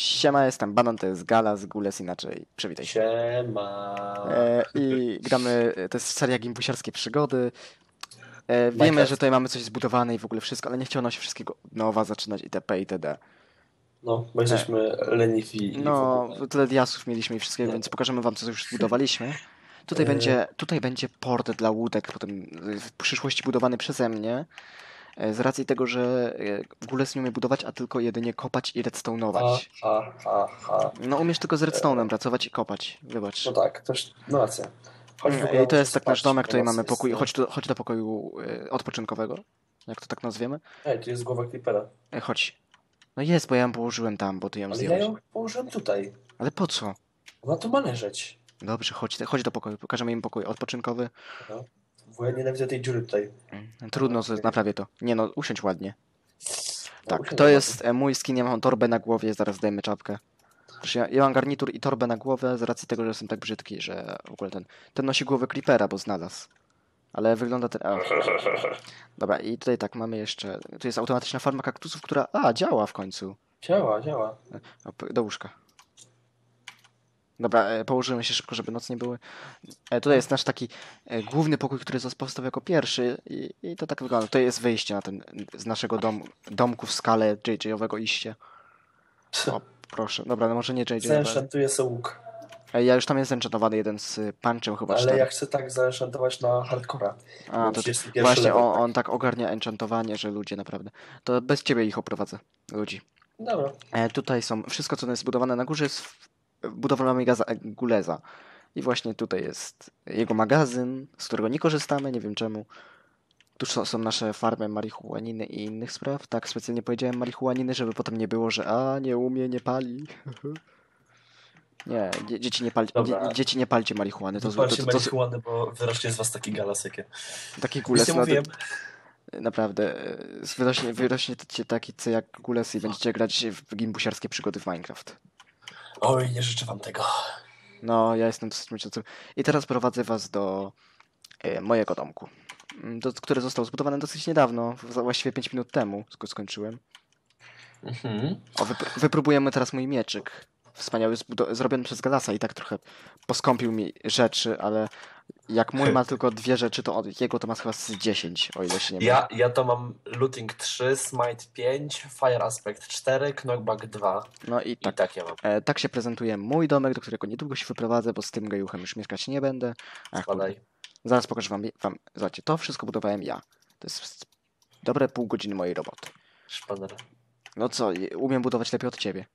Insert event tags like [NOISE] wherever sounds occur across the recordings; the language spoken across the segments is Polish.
Siema, jestem Banan, to jest Gala z Gules inaczej. Przywitaj się. Siema. E, I gramy, to jest seria gimbusiarskie przygody. E, wiemy, że tutaj mamy coś zbudowane i w ogóle wszystko, ale nie chciano się wszystkiego od nowa zaczynać itp. itd. No, bo jesteśmy leniwi. i w No, tyle diasów mieliśmy i wszystkiego, No. więc pokażemy wam, co już zbudowaliśmy. Tutaj E. będzie, tutaj będzie port dla łódek, potem w przyszłości budowany przeze mnie. E, Z racji tego, że e, Gules nie umie budować, a tylko jedynie kopać i redstone'ować. No umiesz tylko z redstone'em pracować i kopać, wybacz. No tak, też, no racja. W ogóle Mm, I to jest tak nasz domek, tutaj mamy pokój, chodź do, chodź do pokoju y, odpoczynkowego, jak to tak nazwiemy. Ej, tu jest głowa Creepera. E, chodź. No jest, bo ja ją położyłem tam, bo ty ją Ale ja ją położyłem tutaj. Ale po co? Ona tu ma leżeć. Dobrze, chodź, chodź do pokoju, pokażemy im pokój odpoczynkowy. No. Bo ja nienawidzę tej dziury tutaj. Mm, Trudno, z- naprawię to. Nie no, usiądź ładnie. No, Tak, to jest e, mój skin, ja mam torbę na głowie, zaraz dajmy czapkę. Przecież Ja, ja mam garnitur i torbę na głowę z racji tego, że jestem tak brzydki, że w ogóle ten, ten nosi głowę Creepera, bo znalazł. Ale wygląda ten... A, dobra, i tutaj tak, mamy jeszcze... Tu jest automatyczna farma kaktusów, która... A, działa w końcu. Działa, działa. O, p- Do łóżka. Dobra, e, położymy się szybko, żeby noc nie były. E, Tutaj jest nasz taki e, główny pokój, który został powstał jako pierwszy i, i to tak wygląda. Tutaj jest wyjście na ten, z naszego dom, domku w skale JJ-owego iście. O, proszę. Dobra, no może nie JJ. Zaenchantuje sobie łuk. Ja już tam jest zenchantowany jeden z punczem chyba Ale cztery. ja chcę tak zaenchantować na hardcora. A, to, 31 właśnie level, on, tak. on tak ogarnia enchantowanie, że ludzie naprawdę. To bez ciebie ich oprowadzę, ludzi. Dobra. E, tutaj są, wszystko co jest zbudowane na górze jest w- budowlana Megaza e, Guleza. I właśnie tutaj jest jego magazyn, z którego nie korzystamy, nie wiem czemu. Tu są, nasze farmy marihuaniny i innych spraw. Tak, specjalnie powiedziałem marihuaniny, żeby potem nie było, że a, nie umie, nie pali. [LAUGHS] nie, dzie, dzieci nie palcie, Dobra. dzie, dzieci nie palcie marihuany. To, Wypalcie to, to, to, marihuanę, bo wyrośnie z was taki galasekie. taki Nic gules. mówiłem. Naprawdę, e, wyrośnie, wyrośnie taki co jak gules i będziecie grać w gimbusiarskie przygody w Minecraft. Oj, nie życzę wam tego. No, ja jestem dosyć myślącym. I teraz prowadzę was do e, mojego domku, mm, do, który został zbudowany dosyć niedawno, właściwie 5 minut temu go skończyłem. Mhm. O, wyp- wypróbujemy teraz mój mieczyk. Wspaniały, zrobiony przez Galasa i tak trochę poskąpił mi rzeczy, ale jak mój [LAUGHS] ma tylko dwie rzeczy, to od jego to ma chyba z 10, o ile się nie mylę. Ja, ja to mam Looting 3, Smite 5, Fire Aspect 4, Knockback 2. No i I tak. tak ja mam. E, tak się prezentuje mój domek, do którego niedługo się wyprowadzę, bo z tym gejuchem już mieszkać nie będę. Ach. Spadaj. Zaraz pokażę wam, wam. Zobaczcie, to wszystko budowałem ja. To jest dobre pół godziny mojej roboty. Szpaner. No co, umiem budować lepiej od ciebie.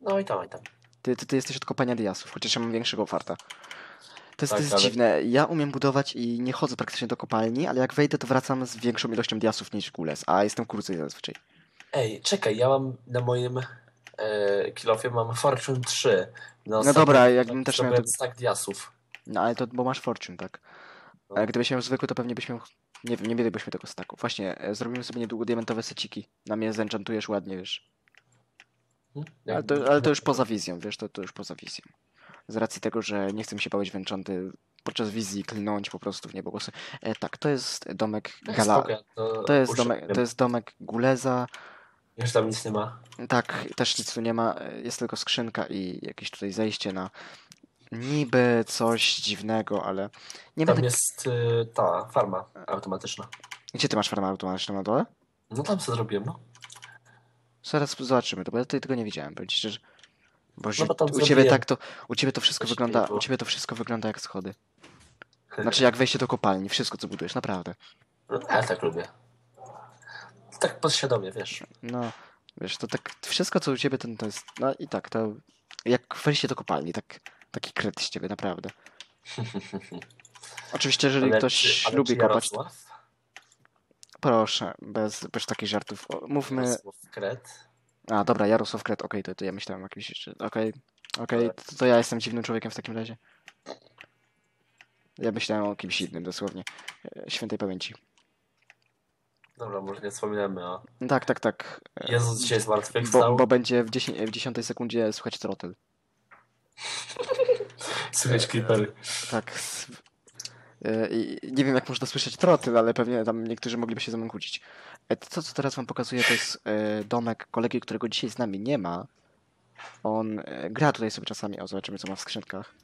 No i tam, i tam. Ty, ty, ty jesteś od kopania diasów, chociaż ja mam większego farta. To jest, Tak, to jest ale- dziwne. Ja umiem budować i nie chodzę praktycznie do kopalni, ale jak wejdę, to wracam z większą ilością diasów niż gules, a jestem krócej zazwyczaj. Ej, czekaj, ja mam na moim e, kilofie mam Fortune 3. Na No dobra, ostatnim jakbym też miał to- stack diasów. No ale to, bo masz fortune, tak? No. Ale gdybyś miał zwykły, to pewnie byś miał... Nie wiem, nie mielibyśmy tego staku. Właśnie, e, zrobimy sobie niedługo diamentowe seciki. Na mnie zenchantujesz ładnie, wiesz. Hmm? Ale to, ale to już poza wizją, wiesz, to, to już poza wizją. Z racji tego, że nie chcę mi się bawić w enchanty podczas wizji klnąć po prostu w niebogłosy. E, tak, to jest domek Ej, Gala. spoko, ja to, To jest, domek, to jest domek Guleza. Już tam nic nie ma. Tak, też nic tu nie ma. e, Jest tylko skrzynka i jakieś tutaj zejście na niby coś dziwnego, ale nie Tam będę... jest y, ta farma automatyczna. Gdzie ty masz farmę automatyczną na dole? No tam co zrobiłem, no. Zaraz zobaczymy to, bo ja tutaj tego nie widziałem, powiem ci szczerze. Bo, No bo u ciebie tak to, u ciebie to wszystko wygląda, u ciebie to wszystko wygląda jak schody. Znaczy jak wejście do kopalni, wszystko co budujesz, naprawdę. No, ja tak lubię. Tak podświadomie, wiesz. No, wiesz, to tak, wszystko co u ciebie to, to jest, no i tak, to jak wejście do kopalni, tak, taki kret z ciebie, naprawdę. [LAUGHS] Oczywiście, jeżeli Ale ktoś czy- ale lubi kopać, proszę, bez, bez takich żartów. Mówmy, Jarosław Kret. A dobra, Jarosław Kret, okej, to, to ja myślałem o jakimś jeszcze, okej, okej, to, to ja jestem dziwnym człowiekiem w takim razie. Ja myślałem o kimś innym, dosłownie. E, Świętej pamięci. Dobra, może nie wspominamy o... Tak, tak, tak. E, Jezus dzisiaj zmartwychwstał. Bo, bo będzie w, 10, w 10 sekundzie słychać trotyl. [LAUGHS] Słychać creepery. Tak. s- I nie wiem, jak można słyszeć trotyl, ale pewnie tam niektórzy mogliby się ze mną kłócić. E, To, co teraz wam pokazuję, to jest e, domek kolegi, którego dzisiaj z nami nie ma. On e, gra tutaj sobie czasami, o zobaczymy co ma w skrzynkach.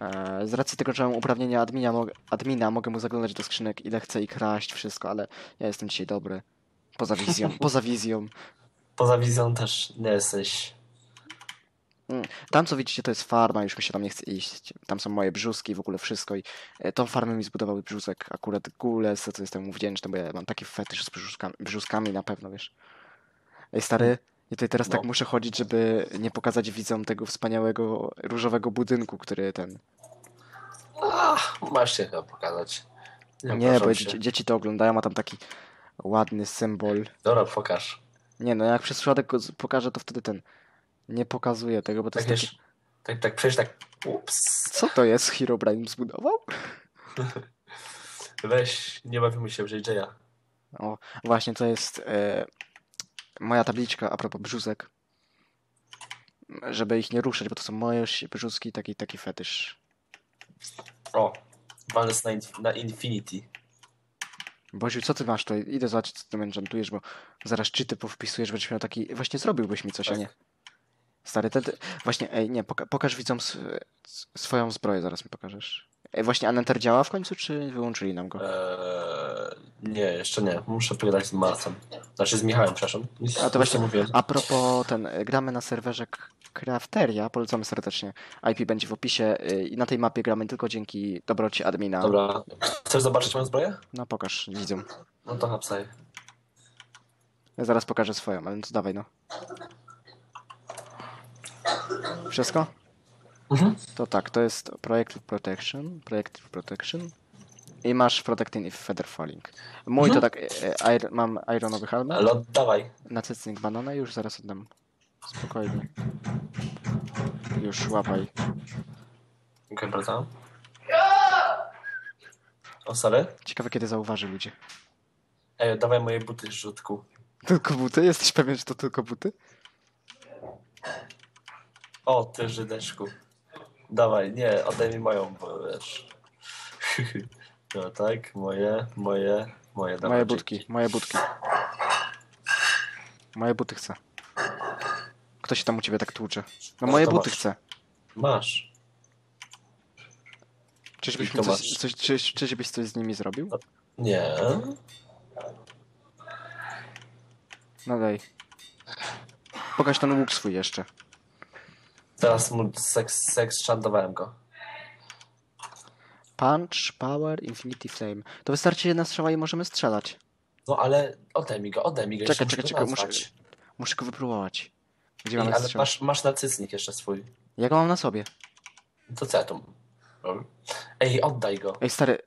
E, z racji tego, że mam uprawnienia admina, admina, mogę mu zaglądać do skrzynek ile chcę i kraść wszystko, ale ja jestem dzisiaj dobry. Poza wizją, poza wizją. [LAUGHS] Poza wizją też nie jesteś. Tam co widzicie to jest farma, już mi się tam nie chce iść. Tam są moje brzuski, w ogóle wszystko i e, tą farmę mi zbudowały brzusek, akurat Gules, za co jestem mu wdzięczny, bo ja mam taki fetysz z brzuskami, brzuskami na pewno, wiesz. Ej stary, ja tutaj teraz tak No. muszę chodzić, żeby nie pokazać widzom tego wspaniałego różowego budynku, który ten... Ach, masz się chyba pokazać. Nie, bo proszę dzieci, to oglądają, a tam taki ładny symbol. Dobra, pokaż. Nie no, jak przez przypadek pokażę, to wtedy ten... Nie pokazuję tego, bo to Tak, jest wiesz, taki... tak, tak przejść tak. Ups. Co to jest Herobrine zbudował? [LAUGHS] Weź, nie bawimy się w JJ'a. O, właśnie to jest e, moja tabliczka a propos brzusek. Żeby ich nie ruszać, bo to są moje brzuski, taki, taki fetysz. O, walec na, na Infinity. Boziu, co ty masz tutaj? Idę zobaczyć, co ty enchantujesz, bo zaraz czyty powpisujesz, będziesz miał taki... Właśnie zrobiłbyś mi coś, a Tak. nie... Stary, ten... Właśnie, ej, nie, poka pokaż widzom swoją zbroję, zaraz mi pokażesz. Ej, właśnie Anenter działa w końcu, czy wyłączyli nam go? Eee, nie, jeszcze nie. Muszę pogadać z Marcem. Znaczy z Michałem, przepraszam. Nic, A to właśnie- mówiłem. A propos ten, y, gramy na serwerze Crafteria, polecamy serdecznie. IP będzie w opisie y, i na tej mapie gramy tylko dzięki dobroci admina. Dobra. Chcesz zobaczyć moją zbroję? No pokaż, widzą. No to hapsaj. Ja zaraz pokażę swoją, ale no to dawaj no. Wszystko? Mhm. To tak, to jest Projective Protection, Projective Protection i masz Protecting if Feather Falling. Mój to Mhm. tak, e, e, ir- mam ironowy helmet, Ale oddawaj. na cycnik banana już zaraz oddam. Spokojnie. Już łapaj. Dziękuję bardzo. O, sorry. Ciekawe kiedy zauważy ludzie. Ej, oddawaj moje buty rzutku. Tylko buty? Jesteś pewien, że to tylko buty? O, ty Żydeczku. Dawaj, nie, oddaj mi moją, bo wiesz. [LAUGHS] No tak, moje, moje, moje. Dawaj, Moje dzięki. budki, moje budki. Moje buty chcę. Kto się tam u ciebie tak tłucze? No No moje buty masz. chcę. Masz. Czyżbyś, coś, masz. coś, czyś, czyżbyś coś z nimi zrobił? Nie. No daj. Pokaż ten łuk swój jeszcze. Teraz seks, seks szantowałem go. Punch, power, infinity flame. To wystarczy jedna strzała i możemy strzelać. No ale oddaj mi go, oddaj mi go. Czekaj, czekaj, czekaj, muszę, muszę go wypróbować. Gdzie Ej, mamy ale masz, masz nacycnik jeszcze swój. Ja go mam na sobie. To co ja tu? Ej, oddaj go. Ej, stary,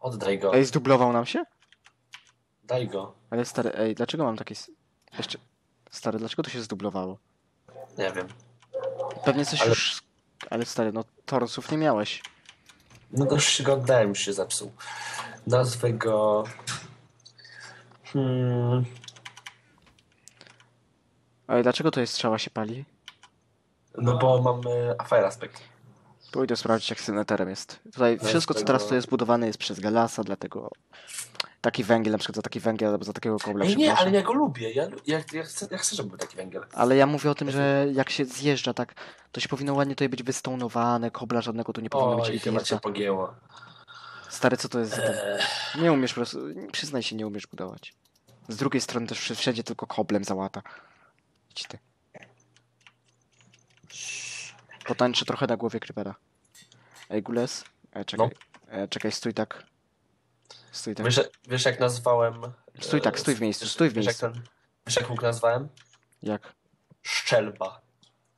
Oddaj go. ej, zdublował nam się? Daj go. Ale stary, ej, dlaczego mam takie... s- Jeszcze... Stary, dlaczego to się zdublowało? Nie wiem. Pewnie coś Ale- już... Ale stary, no torusów nie miałeś. No to już się go oddałem, już się zepsuł. Nazwę go... Hmm... Ej, dlaczego to jest strzała się pali? No bo mamy Fire Aspect. Pójdę sprawdzić, jak z neterem jest. Tutaj No wszystko, co tego- teraz tu jest budowane, jest przez Galasa, dlatego taki węgiel, na przykład za taki węgiel, albo za takiego kobla, nie, przepraszam. ale ja go lubię. Ja, ja, ja, chcę, ja chcę, żeby był taki węgiel. Ale ja mówię o tym, że jak się zjeżdża tak, to się powinno ładnie tutaj być wystonowane, kobla żadnego tu nie powinno być Oj, chyba cię pogięło. Stary, co to jest za? Eee, Nie umiesz po prostu, przyznaj się, nie umiesz budować. Z drugiej strony też wsz- wszędzie tylko koblem załata. Idź ty. Potańczę trochę na głowie Creepera. Ej, Gules? E, czekaj, e, czekaj, stój tak. Stój tak. wiesz, wiesz jak nazwałem... Stój tak, e, stój w miejscu, stój w wiesz, miejscu. Jak ten, wiesz jak łuk nazwałem? Jak? Szczelba.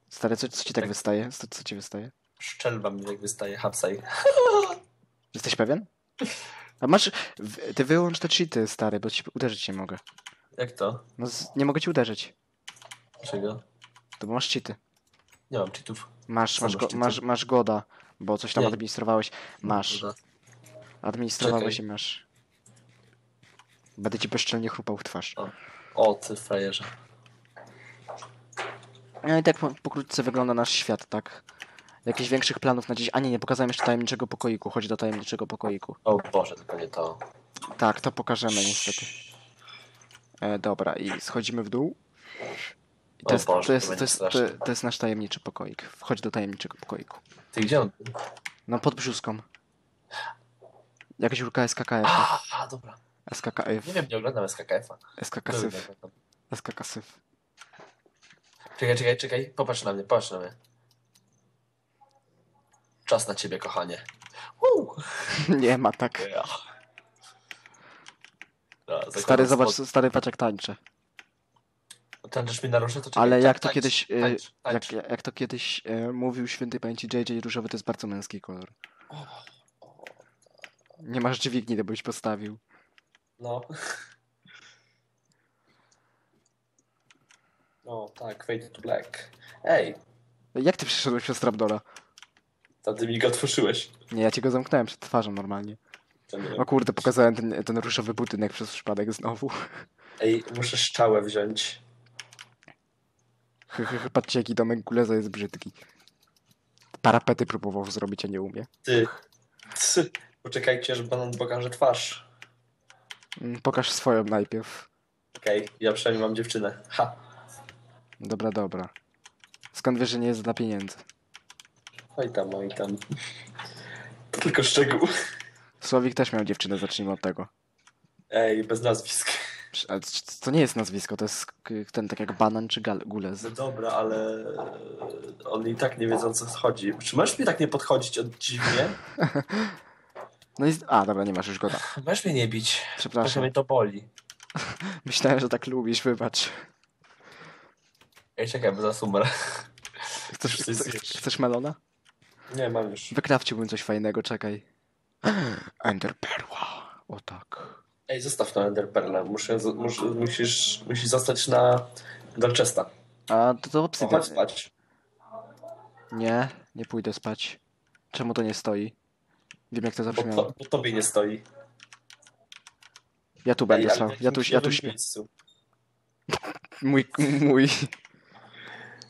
Stary, co, co ci tak Tak. wystaje? Co, co ci wystaje? Szczelba mi tak wystaje, hapsaj. [LAUGHS] Jesteś pewien? A masz. Ty wyłącz te cheaty, stary, bo ci uderzyć nie mogę. Jak to? No, nie mogę ci uderzyć. Dlaczego? To bo masz cheaty. Nie mam cheatów. Masz, masz, masz go, masz, masz goda, bo coś tam Nie. administrowałeś. Masz. Administrowałeś Czekaj. i masz. Będę ci bezczelnie chrupał w twarz. O, ty frajerze. No i tak po- pokrótce wygląda nasz świat, tak? Jakichś większych planów na dziś. A nie, nie pokazałem jeszcze tajemniczego pokoiku. Chodź do tajemniczego pokoiku. O Boże, tylko nie to. Tak, to pokażemy niestety. E, dobra, i schodzimy w dół. I O to jest, Boże, to, jest, to jest, to, straszne. to jest nasz tajemniczy pokoik. Wchodź do tajemniczego pokoiku. Ty gdzie on? No pod brzuską. Jakaś urka SKKF. A, dobra. SKKF. Nie wiem, nie oglądam SKKF-a. SKKSyf. SKKSyf. Czekaj, czekaj, czekaj. Popatrz na mnie, popatrz na mnie. Czas na ciebie, kochanie. Woo! [LAUGHS] Nie ma tak. Zakładam Stary, zobacz, spod- stary paczek tańczy. Tańczysz mi na róże, to czekaj. Ale jak to tańcz, kiedyś, Tańcz, tańcz. jak, jak to kiedyś e, mówił świętej pamięci JJ, różowy to jest bardzo męski kolor. O, o, Nie masz dźwigni, to byś postawił. No. No, tak, Fade to Black. Ej, Jak ty przeszedłeś przez Trapdora? to ty mi go otworzyłeś. Nie, ja ci go zamknąłem przed twarzą normalnie. O kurde, pokazałem ten, ten różowy budynek przez przypadek znowu. Ej, muszę szczałę wziąć. Patrzcie, jaki domek Guleza jest brzydki. Parapety próbował zrobić, a nie umie. Ty. Cy. Poczekajcie, że banan pokaże twarz. Mm, Pokaż swoją najpierw. Okej, ja przynajmniej mam dziewczynę. Ha. Dobra, dobra. Skąd wiesz, że nie jest dla pieniędzy? Oj tam, oj tam. To tylko szczegół. Słowik też miał dziewczynę, zacznijmy od tego. Ej, bez nazwisk. Ale to nie jest nazwisko, to jest ten tak jak banan czy gulez. No dobra, ale oni i tak nie wiedzą, co chodzi. Czy możesz mi tak nie podchodzić od dziwnie? [LAUGHS] No i... A, dobra, nie masz już goda. [LAUGHS] Możesz mnie nie bić. Przepraszam. mnie to boli. [LAUGHS] Myślałem, że tak lubisz, wybacz. Ej, czekaj, bo zaraz umrę. Chcesz, chcesz, chcesz melona? Nie, mam już. Wykrawciłbym coś fajnego, czekaj. [GASPS] Ender perła. O tak. Ej, zostaw tą Enderperlę. Muszę, z- mus, musisz, musisz zostać na Dolchesta. A to to obsydian. chodź spać. Nie, nie pójdę spać. Czemu to nie stoi? Wiem jak to Bo, zabrzmiało. to, bo tobie nie stoi. Ja tu Ej, będę ale w Ja tu, ja tu śpię. Mój, mój.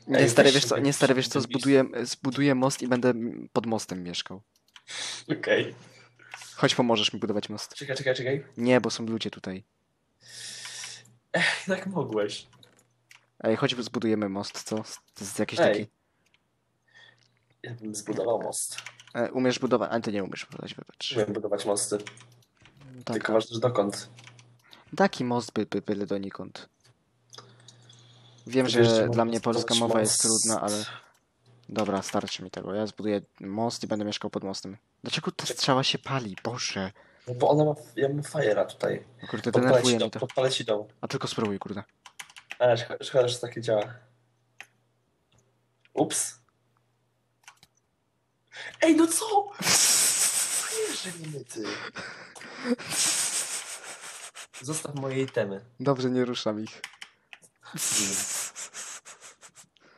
Nie Ej, stary, wiesz co, nie stary, wiesz co, zbuduję, zbuduję most i będę pod mostem mieszkał. Okej. Chodź, pomożesz mi budować most. Czekaj, czekaj, czekaj. Nie, bo są ludzie tutaj. Jak mogłeś? Ej, chodź zbudujemy most, co? To jest jakiś Ej. taki... Ja bym zbudował most. E, umiesz budować, ale ty nie umiesz budować, wybacz. Umiem budować mosty. Tak, Tylko ważne, że dokąd. taki most by, by byle donikąd. Wiem, Wiesz, że dla mnie polska mowa jest most. trudna, ale... Dobra, starczy mi tego. Ja zbuduję most i będę mieszkał pod mostem. Dlaczego ta strzała się pali? Boże. No bo ona ma... Ja mam fajera tutaj. O Kurde, denerwuje mi to. podpalę ci dom. A tylko spróbuj, kurde. Ale szkoda, szkoda, że takie działa. Ups. Ej, no co? Że nie ty. Zostaw moje itemy. Dobrze, nie ruszam ich.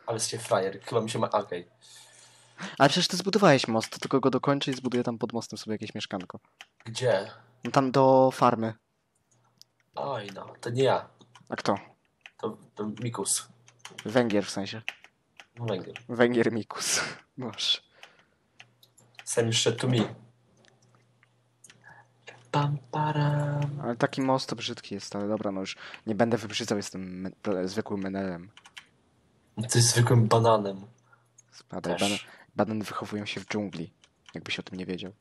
Ale się frajer, chyba mi się ma... Okej. Ale przecież ty zbudowałeś most, to tylko go dokończę i zbuduję tam pod mostem sobie jakieś mieszkanko. Gdzie? No tam do farmy. Oj no, to nie ja. A kto? To, to Mikus. Węgier w sensie. Węgiel. Węgier Mikus. Boże. Send to me. Pam, param. Ale taki most to brzydki jest, ale dobra, no już nie będę wybrzydzał, jestem me zwykłym menelem. Ty jest zwykłym bananem. Spadaj, Też. banan, banany wychowują się w dżungli. Jakbyś o tym nie wiedział.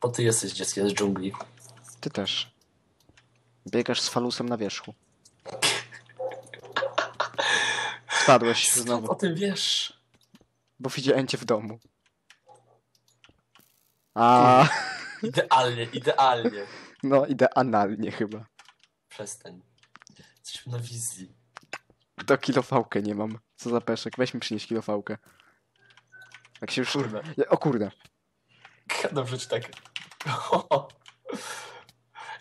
Bo ty jesteś dzieckiem z dżungli. Ty też. Biegasz z falusem na wierzchu. [LAUGHS] Spadłeś Skąd znowu, o tym wiesz? Bo widziałem cię w domu. A, [LAUGHS] Idealnie, idealnie. no idealnie chyba. Przestań. Jesteśmy na wizji. To kilofałkę nie mam. Co za peszek? Weź mi przynieść kilofałkę. Jak się już... Kurde. O kurde. [LAUGHS] Dobrze ci tak. [LAUGHS]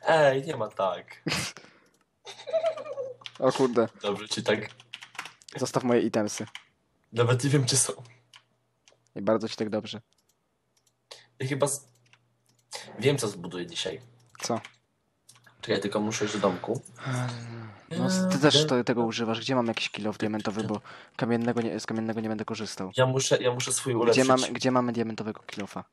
Ej, nie ma tak. O kurde. Dobrze ci tak. Zostaw moje itemsy. Nawet nie wiem, czy są. I bardzo ci tak dobrze. Ja chyba. Z... Wiem, co zbuduję dzisiaj. Co? Czekaj, tylko muszę iść do domku. No, ty też to, tego używasz. Gdzie mam jakiś kilof diamentowy, bo kamiennego nie, z kamiennego nie będę korzystał. Ja muszę, ja muszę swój Gdzie ulepszyć. mamy, gdzie mamy diamentowego kilofa?